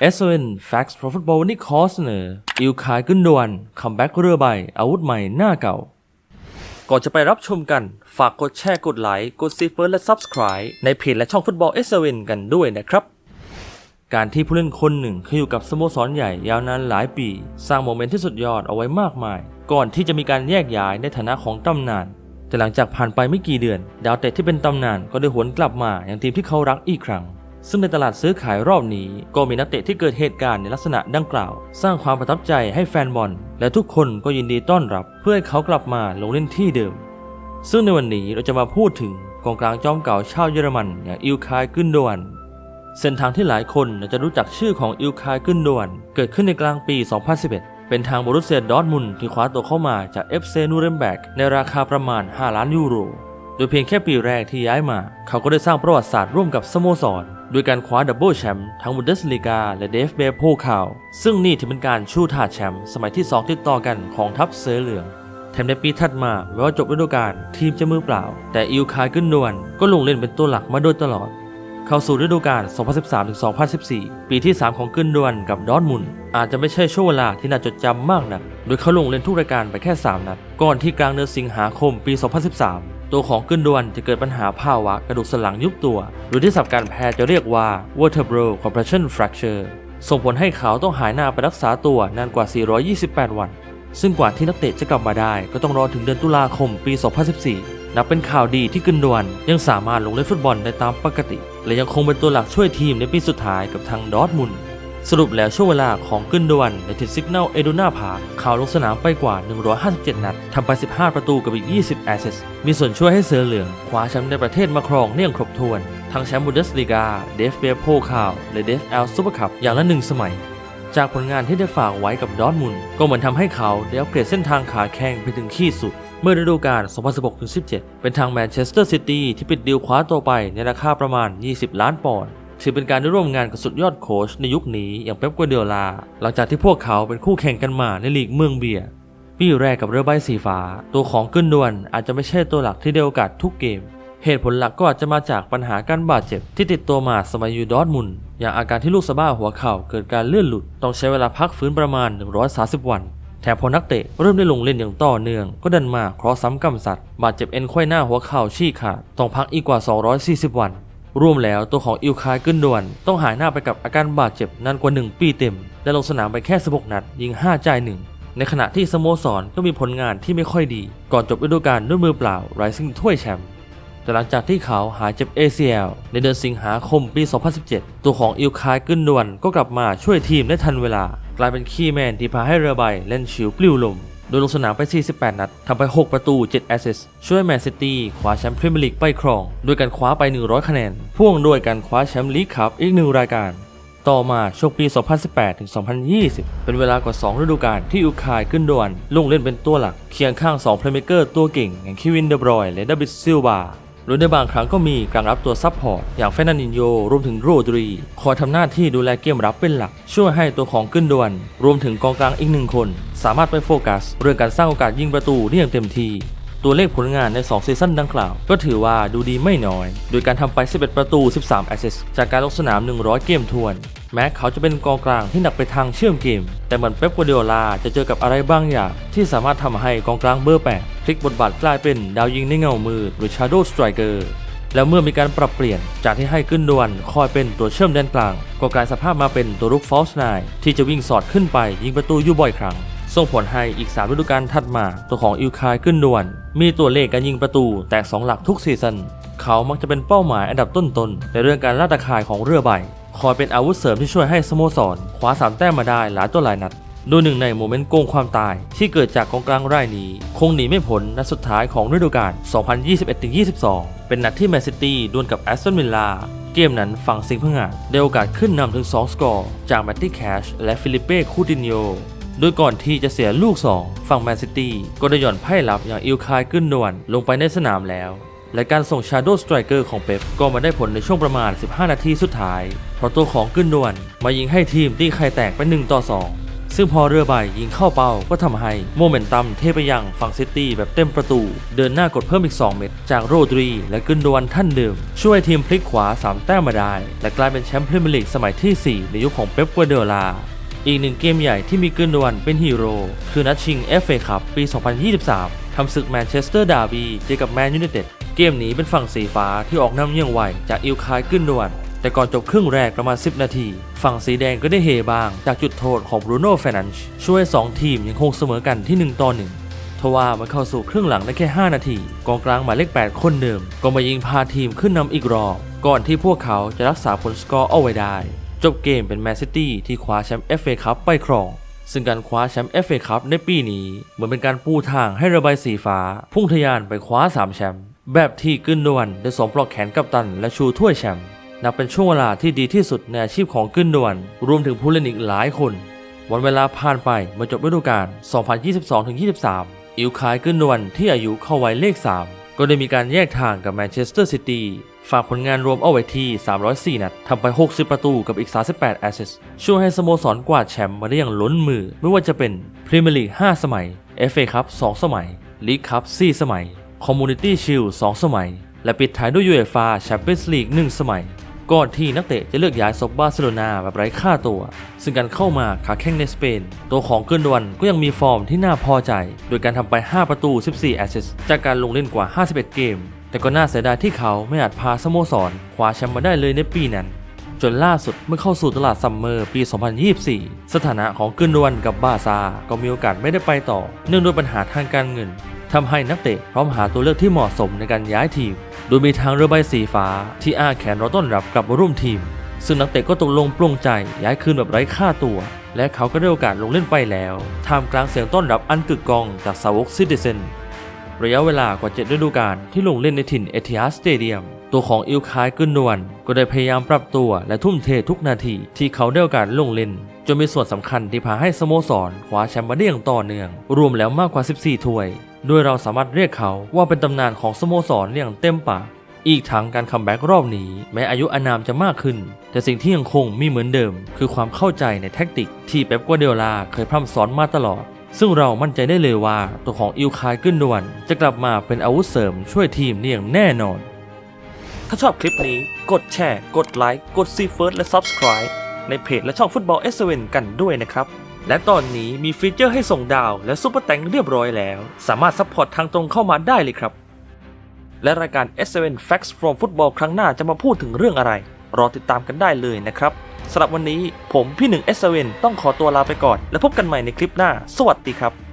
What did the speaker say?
SON Facts Pro Football วันนี้ขอเสนอ อิลคายกึนดวนคัมแบ็กเรือใบ อาวุธใหม่หน้าเก่า ก่อนจะไปรับชมกัน ฝากกดแชร์กดไลค์กดซีเฟิร์และ Subscribe ในเพจและช่องฟุตบอล SON กันด้วยนะครับ การที่ผู้เล่นคนหนึ่งเคยอยู่กับสโมสรใหญ่ยาวนานหลายปี สร้างโมเมนต์ที่สุดยอดเอาไว้มากมาย ก่อนที่จะมีการแยกย้ายในฐานะของตำนานแต่หลังจากผ่านไปไม่กี่เดือน ดาวเตะที่เป็นตำนานก็ได้หวนกลับมาอย่างทีมที่เขารักอีกครั้ง ซึ่งในตลาดซื้อขายรอบนี้ ก็มีนักเตะที่เกิดเหตุการณ์ในลักษณะดังกล่าว สร้างความประทับใจให้แฟนบอล และทุกคนก็ยินดีต้อนรับ เพื่อให้เขากลับมาลงเล่นที่เดิม ซึ่งในวันนี้เราจะมาพูดถึงกองกลางจอมเก่าชาวเยอรมันอย่างอิลคายกึนโดวนเส้นทางที่หลายคนน่าจะรู้จักชื่อของอิลคายกึนโดวนเกิดขึ้นในกลางปี 2011เป็นทางบรุสเซียดอร์ทมุนที่คว้าตัวเข้ามาจากเอฟเซนูเรมเบกในราคาประมาณ 5 ล้านยูโร โดยเพียงแค่ปีแรกที่ย้ายมา เขาก็ได้สร้างประวัติศาสตร์ร่วมกับสโมสร โดยการคว้าดับเบิลแชมป์ทั้งบุนเดสลีกาและเดฟเบโพคาว ซึ่งนี่ถือเป็นการชูถาดแชมป์สมัยที่ 2 ติดต่อกันของทัพเสือเหลือง แถมในปีถัดมาแม้ว่าจบฤดูกาลทีมจะมือเปล่า แต่อิลคายกึนดวนก็ลงเล่นเป็นตัวหลักมาโดยตลอด เข้าสู่ฤดูกาล 2013-2014 ปีที่ 3 ของกึนดวนกับดอทมุนอาจจะไม่ใช่ช่วงเวลาที่น่าจดจำมากนัก โดยเขาลงเล่นทุกรายการไปแค่ 3 นัด ก่อนที่กลางเดือนสิงหาคมปี 2013 ตัวของกึนดวนจะเกิดปัญหาภาวะกระดูกสันหลังยุบตัว หรือที่ศัพท์การแพทย์จะเรียกว่า vertebral compression fracture ส่งผลให้เขาต้องหายหน้าไปรักษาตัวนานกว่า 428 วัน ซึ่งกว่าที่นักเตะจะกลับมาได้ ก็ต้องรอถึงเดือนตุลาคมปี 2014 นับเป็นข่าวดีที่กึนดวน ยังสามารถลงเล่นฟุตบอลได้ตามปกติ และยังคงเป็นตัวหลักช่วยทีมในปีสุดท้ายกับทางดอร์ทมุนด์ สรุปแล้วช่วงเวลาของกึนดวนในทิดซิกเนลเอโดนาพาเขาลงสนามไปกว่า 157 นัดทำไป 15 ประตูกับอีก 20 แอสซิสต์มีส่วนช่วยให้เสือเหลืองคว้าแชมป์ในประเทศมาครองเนี่ยงครบถ้วน ทั้งแชมป์บุนเดสลีกา เดฟเบโพคาว และเดฟแอลซูเปอร์คัพอย่างละหนึ่งสมัย จากผลงานที่ได้ฝากไว้กับดอทมุนก็เหมือนทำให้เขาได้อัปเกรดเส้นทางขาแข้งไปถึงขีดสุดเมื่อฤดูกาล 2016-17 เป็นทางแมนเชสเตอร์ซิตี้ที่ปิดดีลคว้าตัวไปในราคาประมาณ 20 ล้านปอนด์ ถือเป็นการได้ร่วมงานกับสุดยอดโค้ชในยุคนี้อย่างเป๊ปกัวเดียลา หลังจากที่พวกเขาเป็นคู่แข่งกันมาในลีกเมืองเบียร์ปีแรกกับเรือใบสีฟ้า ตัวของกึนดวนอาจจะไม่ใช่ตัวหลักที่ได้โอกาสทุกเกม เหตุผลหลักก็อาจจะมาจากปัญหาการบาดเจ็บที่ติดตัวมาสมัยอยู่ดอทมุนอย่างอาการที่ลูกสะบ้าหัวเข่าเกิดการเลื่อนหลุด ต้องใช้เวลาพักฟื้นประมาณ 130 วันแถมพอนักเตะเริ่มได้ลงเล่นอย่างต่อเนื่อง ก็ดันมาเคราะห์ซ้ำกำสัตว์บาดเจ็บเอ็นไขว้หน้าหัวเข่าชี้ขาดต้องพักอีกกว่า 240 วัน รวมแล้วตัวของอิลคายกึนดวน ต้องหายหน้าไปกับอาการบาดเจ็บนานกว่า 1 ปีเต็ม และลงสนามไปแค่ 16 นัด ยิง 5 จ่ายหนึ่งในขณะที่สโมสรก็มีผลงานที่ไม่ค่อยดี ก่อนจบฤดูกาลด้วยมือเปล่าไรซิ่งถ้วยแชมป์แต่หลังจากที่เขาหายเจ็บ ACL ในเดือนสิงหาคมปี 2017 ตัวของอิลคายกึนดวนก็กลับมาช่วยทีมได้ทันเวลา กลายเป็นคีย์แมนที่พาให้เรือใบเล่นชิวปลิวลม โดยลงสนามไป 48 นัดทำไป 6 ประตู 7 แอสซิสช่วยแมนซิตี้คว้าแชมป์พรีเมียร์ลีกไปครอง โดยการคว้าไป 100 คะแนน พ่วงด้วยการคว้าแชมป์ลีกคัพอีกหนึ่งรายการ ต่อมาช่วงปี 2018 ถึง 2020 เป็นเวลากว่า 2 ฤดูกาลที่อิลคายกึนดวนลงเล่นเป็นตัวหลัก เคียงข้าง2เพลย์เมเกอร์ตัวเก่ง อย่างคิวินเดบรอยและดาวิดซิลวาโดยในบางครั้งก็มีการรับตัวซับพอร์ตอย่างเฟนันดินโยรวมถึงโรดรี คอยทำหน้าที่ดูแลเกมรับเป็นหลัก ช่วยให้ตัวของกึนดวน รวมถึงกองกลางอีกหนึ่งคน สามารถไปโฟกัส เรื่องการสร้างโอกาสยิงประตูได้อย่างเต็มที่ ตัวเลขผลงานใน 2 ซีซั่นดังกล่าว ก็ถือว่าดูดีไม่น้อย โดยการทำไป 11 ประตู 13 แอสซิสต์จากการลงสนาม 100 เกมทวน แม้เขาจะเป็นกองกลางที่หนักไปทางเชื่อมเกม แต่เหมือนเป๊ปกัวเดียลาจะเจอกับอะไรบางอย่าง ที่สามารถทำให้กองกลางเบอร์8พลิกบทบาทกลายเป็นดาวยิงในเงามืดหรือ Shadow Striker แล้วเมื่อมีการปรับเปลี่ยนจากที่ให้ขึ้นดวนคอยเป็นตัวเชื่อมแดนกลาง ก็กลายสภาพมาเป็นตัวรุกฟอลส์ไนที่จะวิ่งสอดขึ้นไปยิงประตูอยู่บ่อยครั้ง ส่งผลให้อีก 3 ฤดูกาลถัดมาตัวของอิลคายขึ้นดวน มีตัวเลขการยิงประตูแตก2หลักทุกซีซันเขามักจะเป็นเป้าหมายอันดับต้นๆในเรื่องการล่าตะข่ายของเรือใบ คอยเป็นอาวุธเสริมที่ช่วยให้สโมสรคว้าสามแต้มมาได้หลายตัวหลายนัดดยหนึ่งในโมเมนต์โกงความตายที่เกิดจากกองกลางรายนี้ คงหนีไม่พ้นนัดสุดท้ายของฤดูกาล 2021-22 เป็นนัดที่แมนซิตี้ดวลกับแอสตันวิลล่าเกมนั้นฝั่งสิงห์พงาได้โอกาสขึ้นนำถึง 2 สกอร์ จากแมตตี้แคชและฟิลิเป้คูตินโย โดยก่อนที่จะเสียลูก 2 ฝั่งแมนซิตี้ก็ได้หย่อนไพ่ลับอย่างอิลคายกึนดวนลงไปในสนามแล้ว และการส่ง Shadow Striker ของเป๊ปก็มาได้ผลในช่วงประมาณ 15 นาทีสุดท้าย เพราะตัวของกึนดวนมายิงให้ทีมตีไข่แตกไป1ต่อ 2 ซึ่งพอเรือใบยิงเข้าเป้าก็ทำให้โมเมนตัมเทไปยังฝั่งซิตี้แบบเต็มประตู เดินหน้ากดเพิ่มอีก 2 เม็ดจากโรดรีและกึนดวนท่านเดิม ช่วยทีมพลิกขวา 3 แต้มมาได้ และกลายเป็นแชมป์พรีเมียร์ลีกสมัยที่ 4 ในยุคของเป๊ปกัวเดโอลา อีกหนึ่งเกมใหญ่ที่มีกึนดวนเป็นฮีโร่คือนัดชิง FA คัพปี 2023 ทำศึกแมนเชสเตอร์ดาร์บีเจอกับแมนยูไนเต็ดเกมนี้เป็นฝั่งสีฟ้าที่ออกนำเยี่ยงไวจากอิลคายกึนดวน แต่ก่อนจบครึ่งแรกประมาณ 10 นาที ฝั่งสีแดงก็ได้เฮบ้างจากจุดโทษของบรูโน่เฟนันช์ช่วย 2 ทีมยังคงเสมอกันที่ 1 ต่อ 1ทว่ามันเข้าสู่ครึ่งหลังได้แค่ 5 นาที กองกลางหมายเลข 8 คนเดิม ก็มายิงพาทีมขึ้นนำอีกรอบ ก่อนที่พวกเขาจะรักษาผลสกอร์เอาไว้ได้ จบเกมเป็นแมนซิตี้ที่คว้าแชมป์ FA คัพไปครอง ซึ่งการคว้าแชมป์ FA คัพในปีนี้ เหมือนเป็นการปูทางให้ระบายสีฟ้า พุ่งทะยานไปคว้า 3 แชมป์แบบที่กึนดวนได้สวมปลอกแขนกัปตันและชูถ้วยแชมป์นับเป็นช่วงเวลาที่ดีที่สุดในอาชีพของกึนดวน รวมถึงผู้เล่นอีกหลายคน วันเวลาผ่านไปเมื่อจบฤดูกาล 2022-23 อิลคายกึนดวนที่อายุเข้าวัยเลข 3 ก็ได้มีการแยกทางกับแมนเชสเตอร์ซิตี้ ฝากผลงานรวมเอาไว้ที่ 304 นัดทำไป 60 ประตูกับอีก 38 แอสซิสช่วยให้สโมสรกวาดแชมป์มาได้อย่างล้นมือ ไม่ว่าจะเป็นพรีเมียร์ลีก 5 สมัย FA คัพ 2 สมัย ลีกคัพ 4 สมัยคอมมูนิตี้ชิล2สมัย และปิดท้ายด้วยยูเอฟ่าแชมเปี้ยนส์ลีก 1 สมัย ก่อนที่นักเตะจะเลือกย้ายซบบาร์เซโลนาแบบไร้ค่าตัว ซึ่งการเข้ามาขาแข้งในสเปน ตัวของเกินดวนก็ยังมีฟอร์มที่น่าพอใจ โดยการทำไป 5 ประตู 14 แอสซิสจากการลงเล่นกว่า 51 เกม แต่ก็น่าเสียดายที่เขาไม่อาจพาสโมสรคว้าแชมป์มาได้เลยในปีนั้น จนล่าสุดเมื่อเข้าสู่ตลาดซัมเมอร์ปี 2024 สถานะของกึนดวนกับบาซา ก็มีโอกาสไม่ได้ไปต่อ เนื่องด้วยปัญหาทางการเงินทำให้นักเตะพร้อมหาตัวเลือกที่เหมาะสมในการย้ายทีม โดยมีทางเรือใบสีฟ้าที่อ้าแขนรอต้อนรับกลับมาร่วมทีม ซึ่งนักเตะก็ตกลงปลงใจย้ายคืนแบบไร้ค่าตัว และเขาก็ได้โอกาสลงเล่นไปแล้วท่ามกลางเสียงต้อนรับอันกึกกองจากสาวกซิติเซน ระยะเวลากว่า 7 ฤดูกาลที่ลงเล่นในถิ่นเอทิฮัสสเตเดียม ตัวของอิลคายกึนดวนก็ได้พยายามปรับตัวและทุ่มเททุกนาทีที่เขาได้โอกาสลงเล่น จนมีส่วนสำคัญที่พาให้สโมสรคว้าแชมป์มาได้อย่างต่อเนื่อง รวมแล้วมากกว่า 14 ถ้วยโดยเราสามารถเรียกเขาว่าเป็นตำนานของสโมสรอย่างเต็มปากอีกทั้งการคัมแบ็กรอบนี้ แม้อายุอานามจะมากขึ้น แต่สิ่งที่ยังคงมีเหมือนเดิม คือความเข้าใจในแท็กติกที่เป๊ปกัวเดโอลาเคยพร่ำสอนมาตลอด ซึ่งเรามั่นใจได้เลยว่าตัวของอิลคายกึนดวนจะกลับมาเป็นอาวุธเสริมช่วยทีมได้อย่างแน่นอน ถ้าชอบคลิปนี้กดแชร์ กดไลค์ กดซีเฟิร์สและ Subscribe ในเพจและช่องฟุตบอลเอสเวนกันด้วยนะครับ และตอนนี้มีฟีเจอร์ให้ส่งดาวและซุปเปอร์แตงเรียบร้อยแล้ว สามารถซัพพอร์ตทางตรงเข้ามาได้เลยครับ และรายการ S7 Facts from Football ครั้งหน้าจะมาพูดถึงเรื่องอะไร รอติดตามกันได้เลยนะครับ สำหรับวันนี้ผมพี่หนึ่งเอสเวนต้องขอตัวลาไปก่อน แล้วพบกันใหม่ในคลิปหน้า สวัสดีครับ